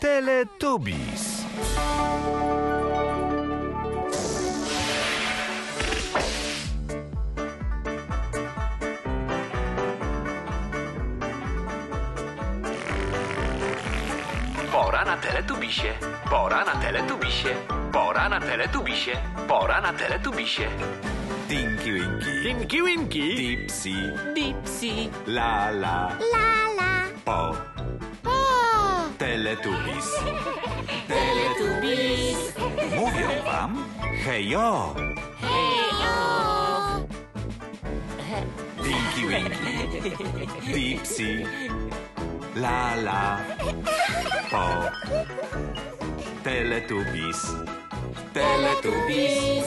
Teletubbies. Pora na teletubisie. Pora na teletubisie. Pora na teletubisie. Pora na teletubisie. Tinky Winky, Tinky Winky. Dipsy, Dipsy. La La, Lala. Po, Po. Teletubbies. Teletubbies. Mówią wam hejo. O. Tinky Winky, Dipsy, La La, Po, Teletubbies. Teletubbies.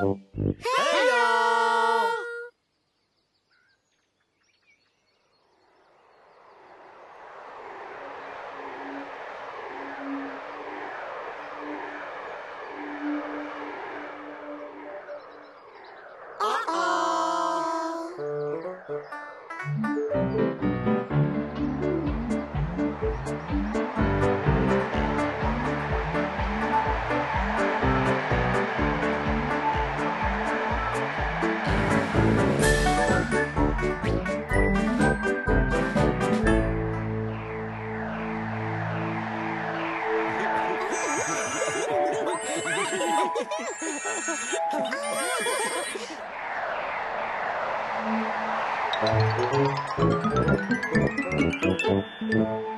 Hey! Tinky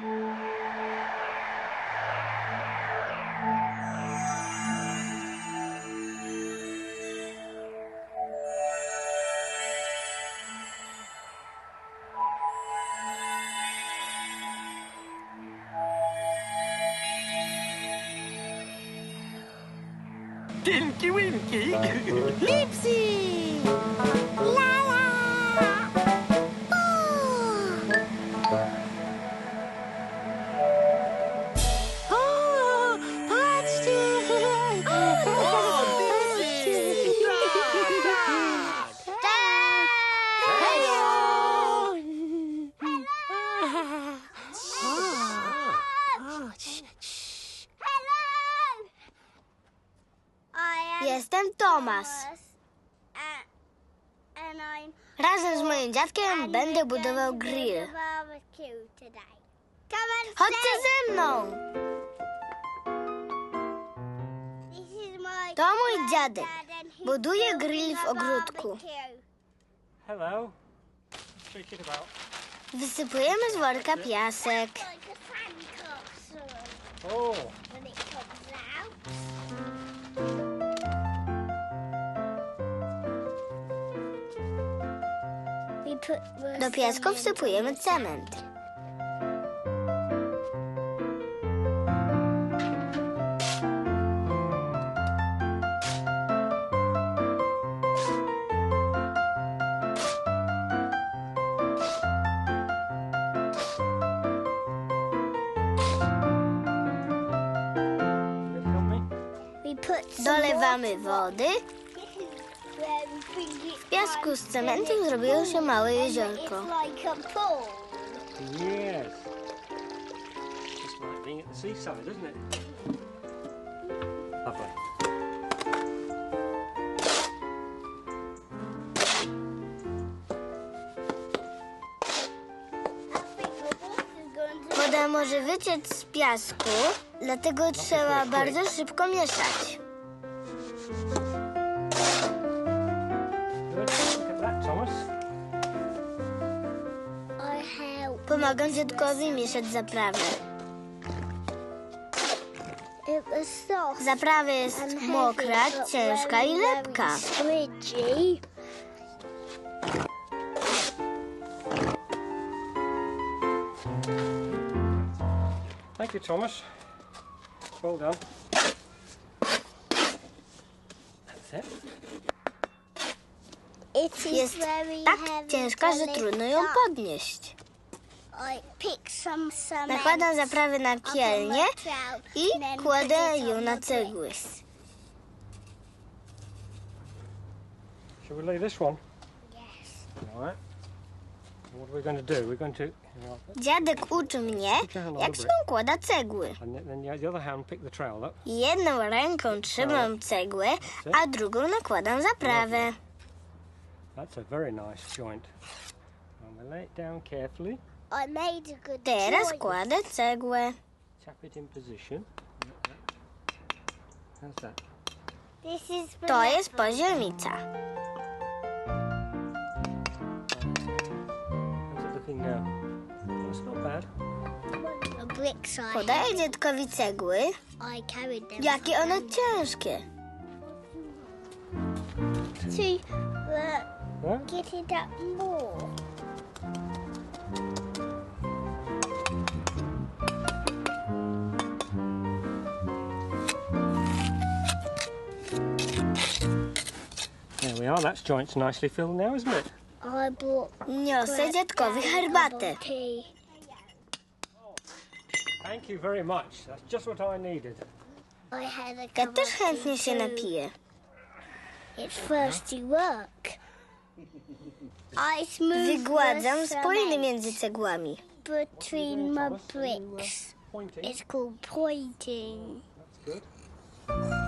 Razem z moim dziadkiem będę budował grill. Chodźcie ze mną. To mój dziadek. Buduje grill w ogródku. Hello. Wysypujemy z worka piasek. Oh, Do piasku wsypujemy cement. Dolewamy wody Piasku z cementem zrobiło się małe jeziorko. Yes. Just like being at the seaside, isn't it? Lovely. Woda może wyciec z piasku, dlatego trzeba bardzo szybko mieszać. Pomagam dziadkowi mieszać zaprawę. Zaprawa jest mokra, ciężka i lepka. Thank you, Thomas. Well done. That's it. Jest tak ciężka, że trudno ją podnieść. I pick some cement Nakładam zaprawę na trout i kładę ją na cegły. Shall we lay this one? Yes. All right. What are we going to do? We're going to, you know, Dziadek uczy mnie, jak się układa cegły. and then- then the other hand pick the trowel up. Jedną ręką trzymam cegłę, a drugą nakładam zaprawę. That's a very nice joint. And we lay it down carefully. I made a good Teraz kładę cegłę. Tap it in position. How's that? This is To jest poziomica. How's it looking now? It's not bad. the bricks I Podaję dziadkowi cegły. I carried them. Jakie one ciężkie. To uh, Huh? get it up more. There are. That's joint's nicely filled now, isn't it? I bought Niosę dziadkowi herbatę. tea. Thank you very much. That's just what I needed. I had a Ja cup też of chętnie tea się too. napiję. It's thirsty work. I smooth Wygładzam the spojny cement między cegłami. between my bricks. It's called pointing. That's good.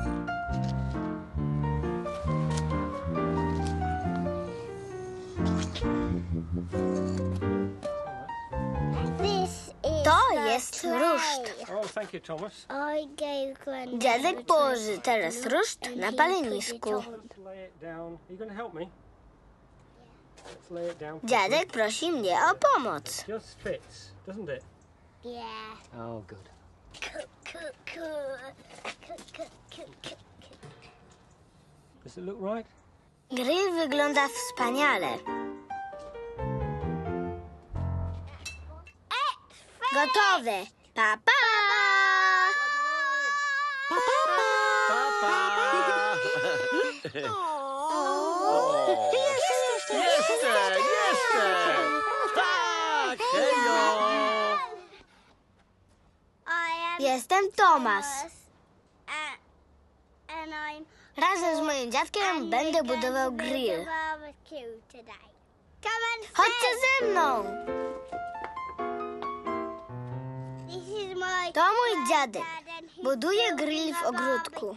To jest ruszt. Oh, Dziadek the położy teraz ruszt na palenisku. Dziadek prosi mnie o pomoc. Just fits, doesn't Gotowe. Pa, pa! Jeszcze, jeszcze! Tak, hejo! Jestem Tomas. A- and I'm Razem z moim dziadkiem będę budował grill. Chodźcie ze mną! To mój dziadek. Buduje grill w ogródku.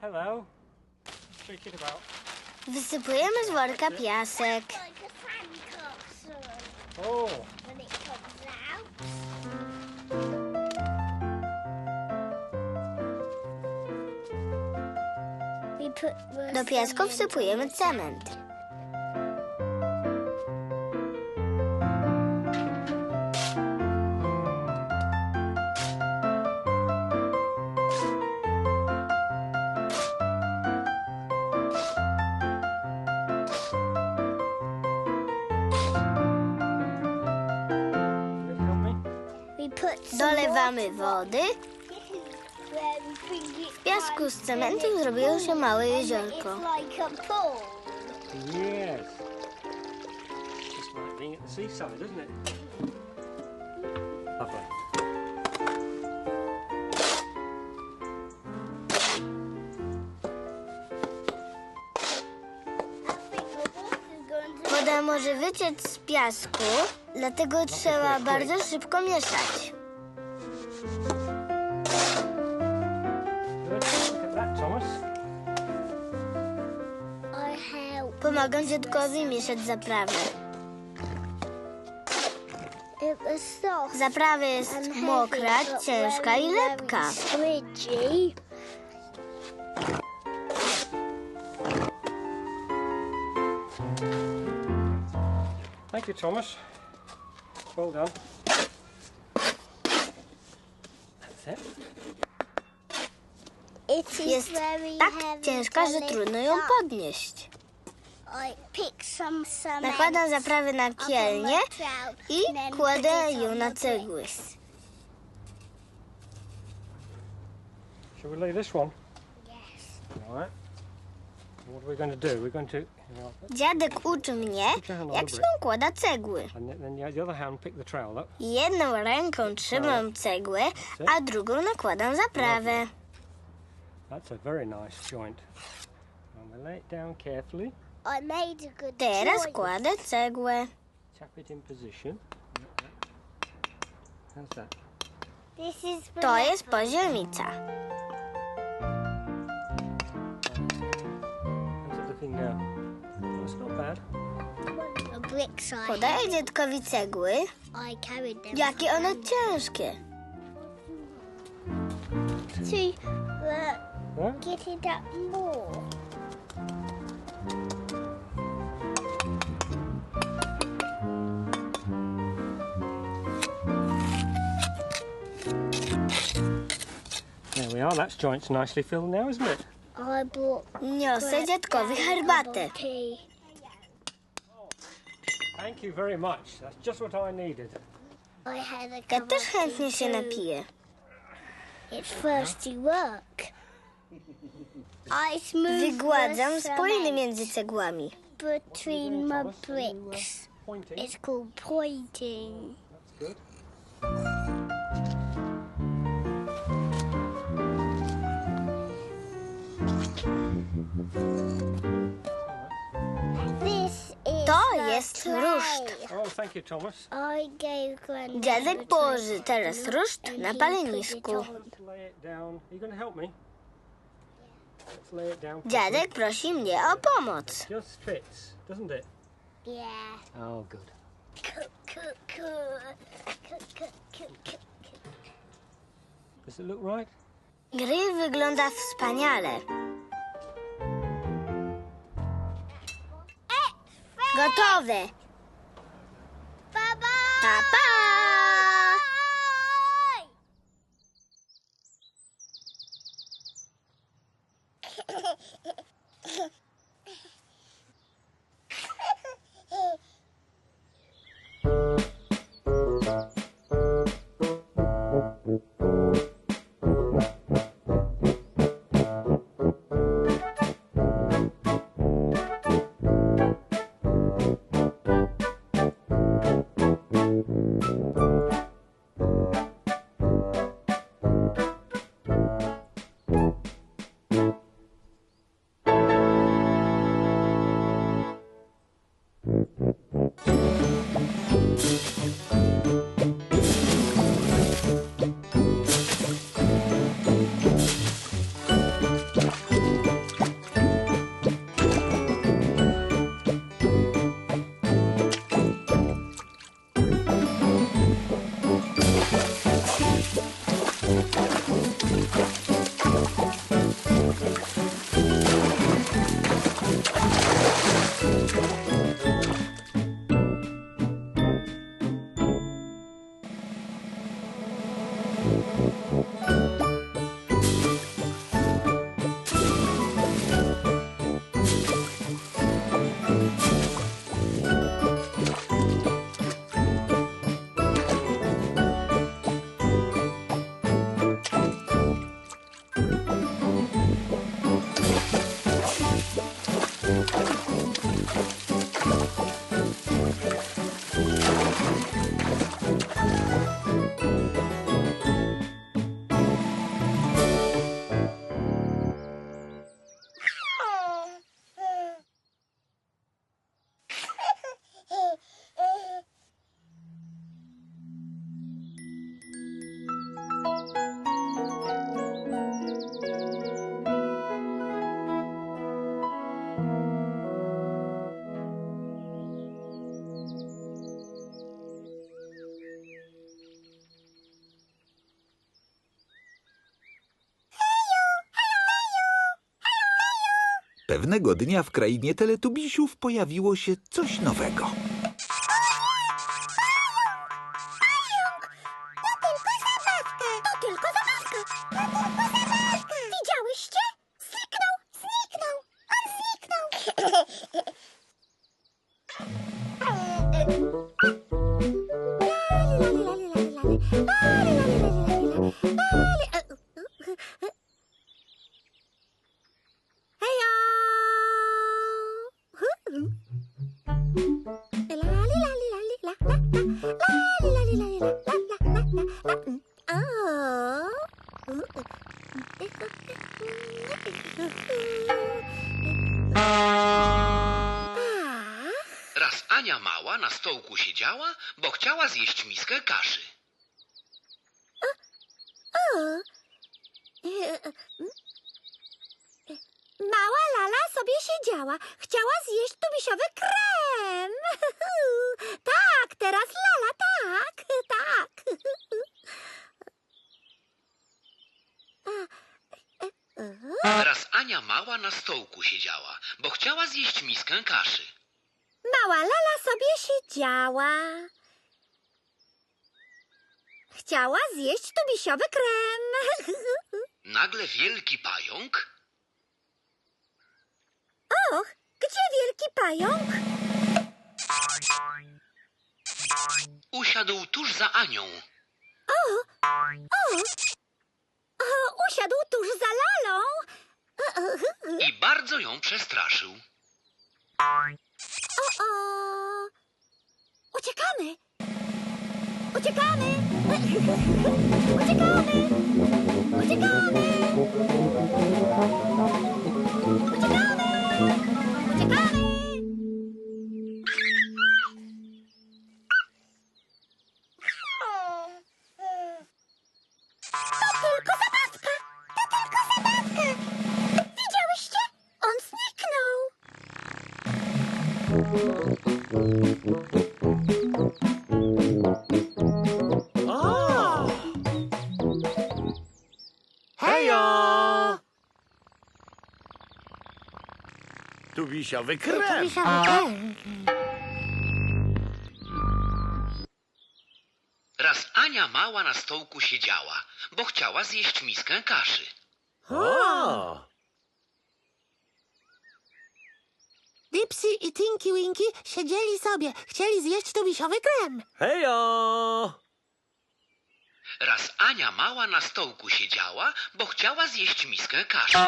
Hello. Wysypujemy z worka piasek. Oh, Do piasku wsypujemy cement. wody. W piasku z cementu zrobiło się małe jeziorko. Woda może wyciec z piasku, dlatego trzeba bardzo szybko mieszać. Pomagam dziadkowi mieszać soft. Zaprawa jest mokra, ciężka i lepka. Thank you, Thomas. Well done. That's it. It is Jest very tak heavy ciężka, że trudno ją up. podnieść. I pick some cement Nakładam zaprawę na trout i and kładę ją na cegły. Shall we lay this one? Yes. All right. What are we going to do? We're going to, Dziadek uczy mnie, jak się układa cegły. and then, then the other hand pick the trowel up. Jedną ręką trzymam cegłę, a drugą nakładam zaprawę. That's a very nice joint. I'm going to lay it down carefully. I made a good Teraz kładę cegłę. Tap it in position. How's that? This is To jest poziomica. How's it looking now? It's not bad. the bricks I Podaję dziadkowi cegły. I carried them. Jakie one ciężkie. To uh, Huh? get it up more. There we are. That's joint's nicely filled now, isn't it? I bought Niosę dziadkowi herbatę. tea. Thank you very much. That's just what I needed. I had a Ja cup też of chętnie tea się too. napiję. It's thirsty work. I smooth Wygładzam the spojny cement między cegłami. between my bricks. Pointing. It's called pointing. That's good. To jest ruszt. Oh, thank you, Thomas. I gave Granddad Dziadek the położy teraz ruszt na palenisku. it on. Let's lay it down. Are you going to help me? Let's lay it down. properly. Dziadek prosi mnie o pomoc. Just fits, doesn't it? Yeah. Oh, good. Does it look right? Grill wygląda wspaniale. Gotowe. Bye-bye. Pa, pa! Pewnego dnia w krainie teletubisiów pojawiło się coś nowego. Bo chciała zjeść miskę kaszy. Mała Lala sobie siedziała. Chciała zjeść tubisiowy krem. Tak, teraz Lala, tak, tak. Raz Ania mała na stołku siedziała, bo chciała zjeść miskę kaszy. Mała Lala sobie siedziała. Chciała zjeść tubisiowy krem. Nagle wielki pająk Och, gdzie wielki pająk? usiadł tuż za Anią. O, usiadł tuż za Lalą. i bardzo ją przestraszył. O, o. Uciekamy. Uciekamy. Uciekamy. Uciekamy. Tubisiowy krem. Raz Ania mała na stołku siedziała, bo chciała zjeść miskę kaszy. O! Dipsy i Tinky Winky siedzieli sobie, chcieli zjeść tubisiowy krem. Hejo! Raz Ania mała na stołku siedziała, bo chciała zjeść miskę kaszy.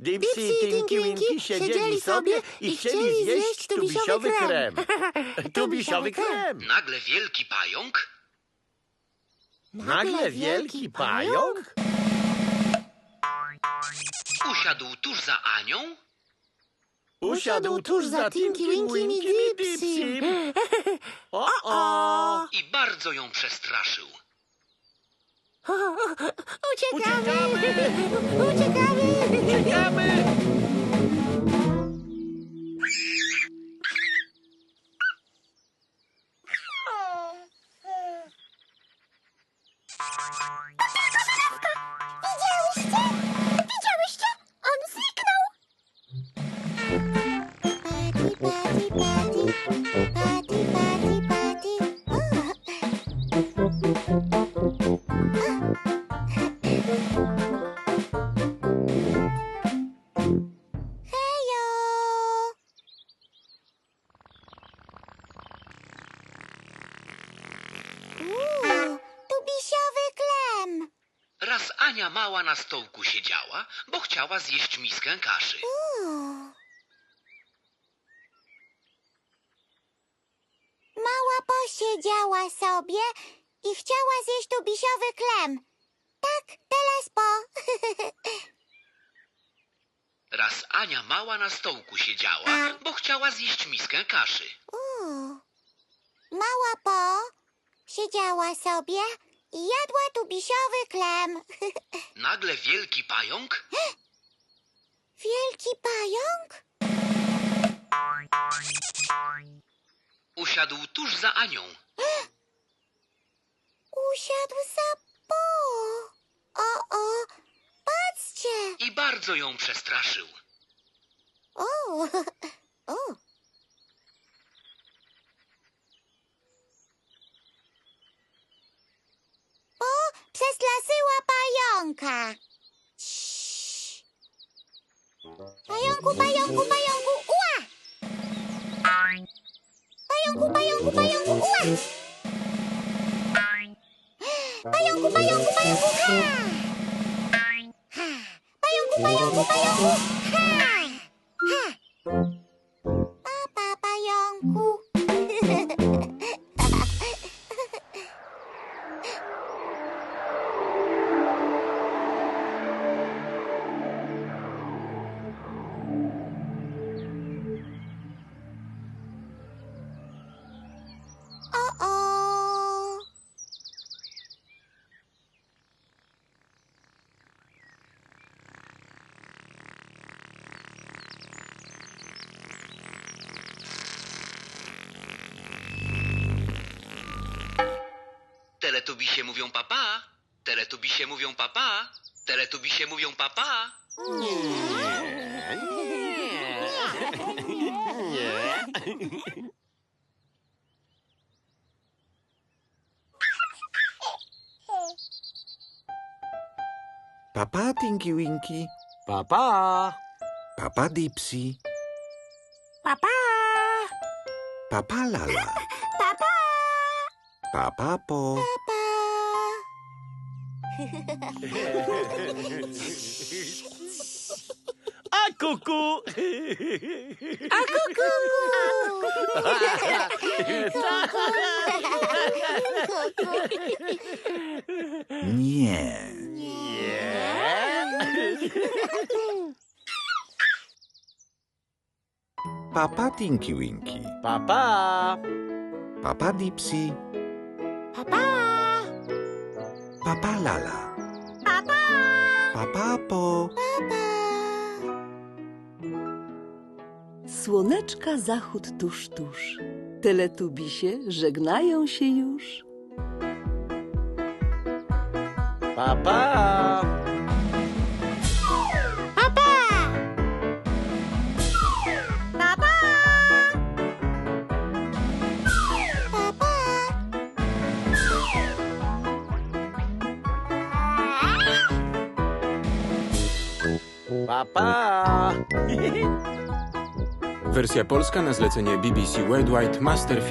Dipsy i Tinky Winky siedzieli sobie i chcieli zjeść tubisiowy krem. Tubisiowy krem. Nagle wielki pająk Nagle wielki pająk usiadł tuż za Anią usiadł tuż za Tinky Winky i Dipsy. O, o! i bardzo ją przestraszył. Uciekamy! Uciekamy! Uciekamy! Stołku siedziała, bo chciała zjeść miskę kaszy. Uuu. Mała posiedziała sobie i chciała zjeść tubisiowy klem. Tak, teraz po. Raz Ania mała na stołku siedziała, bo chciała zjeść miskę kaszy. Uuu. Mała po siedziała sobie i jadła tubisiowy klem. Nagle wielki pająk Wielki pająk? usiadł tuż za Anią Usiadł za po. O, o, patrzcie. i bardzo ją przestraszył. O. O, przez lasy pająka. Ciii. Pająku, pająku, pająku, ua! Pająku, pająku, pająku, ua! Pająku, pająku, pająku, ha! Ha! Pająku, pająku, pająku, Teletubisie mówią papa. Teletubisie mówią papa. Teletubisie mówią papa. Papa Tinky Winky, Papa! papa Dipsy, Papa! papa Lala, papa Po, papa. A kuku! A kuku! nie. Papa Tinky Winky, Papa! papa Dipsy, Papa! papa Lala, Papa! papa Po, Słoneczka zachód tuż, tuż. Teletubisie żegnają się już. Papa! Papa! Papa! Wersja polska na zlecenie BBC Worldwide Master